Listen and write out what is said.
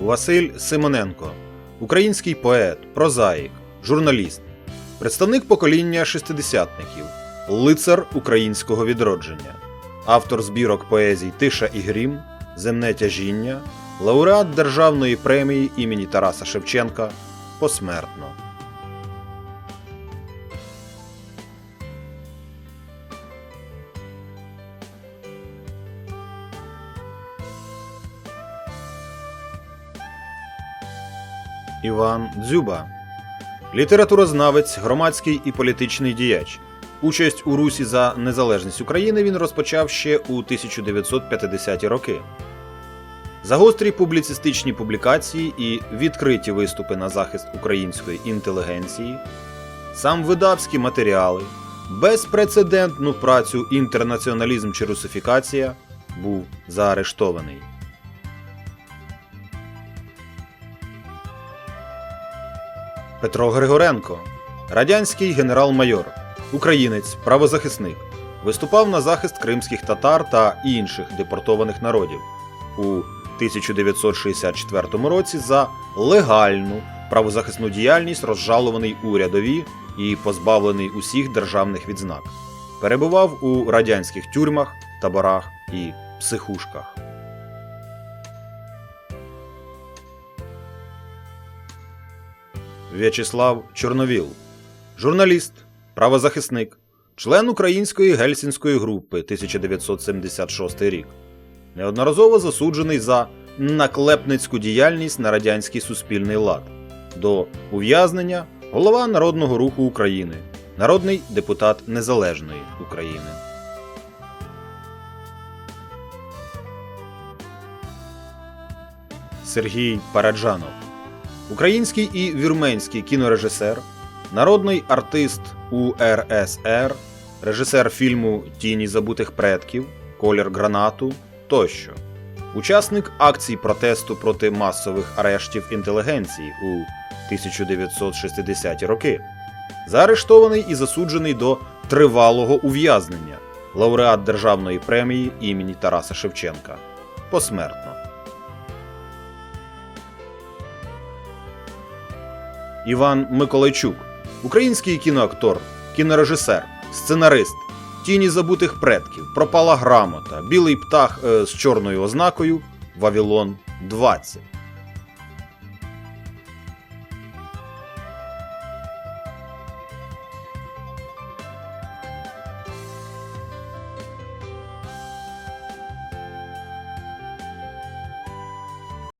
Василь Симоненко, український поет, прозаїк, журналіст, представник покоління шестидесятників, лицар українського відродження, автор збірок поезій Тиша і Грім, Земне тяжіння, лауреат Державної премії імені Тараса Шевченка посмертно. Іван Дзюба. Літературознавець, громадський і політичний діяч. Участь у русі за незалежність України він розпочав ще у 1950-ті роки. Загострі публіцистичні публікації і відкриті виступи на захист української інтелігенції, сам видавські матеріали, безпрецедентну працю інтернаціоналізм чи русифікація був заарештований. Петро Григоренко, радянський генерал-майор, українець, правозахисник, виступав на захист кримських татар та інших депортованих народів у 1964 році за легальну правозахисну діяльність розжалований у рядові і позбавлений усіх державних відзнак. Перебував у радянських тюрмах, таборах і психушках. В'ячеслав Чорновіл, журналіст, правозахисник, член української гельсінської групи 1976 рік, неодноразово засуджений за наклепницьку діяльність на радянський суспільний лад, до ув'язнення голова Народного руху України, народний депутат Незалежної України. Сергій Параджанов український і вірменський кінорежисер, народний артист УРСР, режисер фільму Тіні забутих предків, Колір гранату тощо, учасник акцій протесту проти масових арештів інтелігенції у 1960-ті роки, заарештований і засуджений до тривалого ув'язнення, лауреат Державної премії імені Тараса Шевченка. Посмертно. Іван Миколайчук, український кіноактор, кінорежисер, сценарист, тіні забутих предків, пропала грамота, білий птах е, з чорною ознакою, Вавилон 20.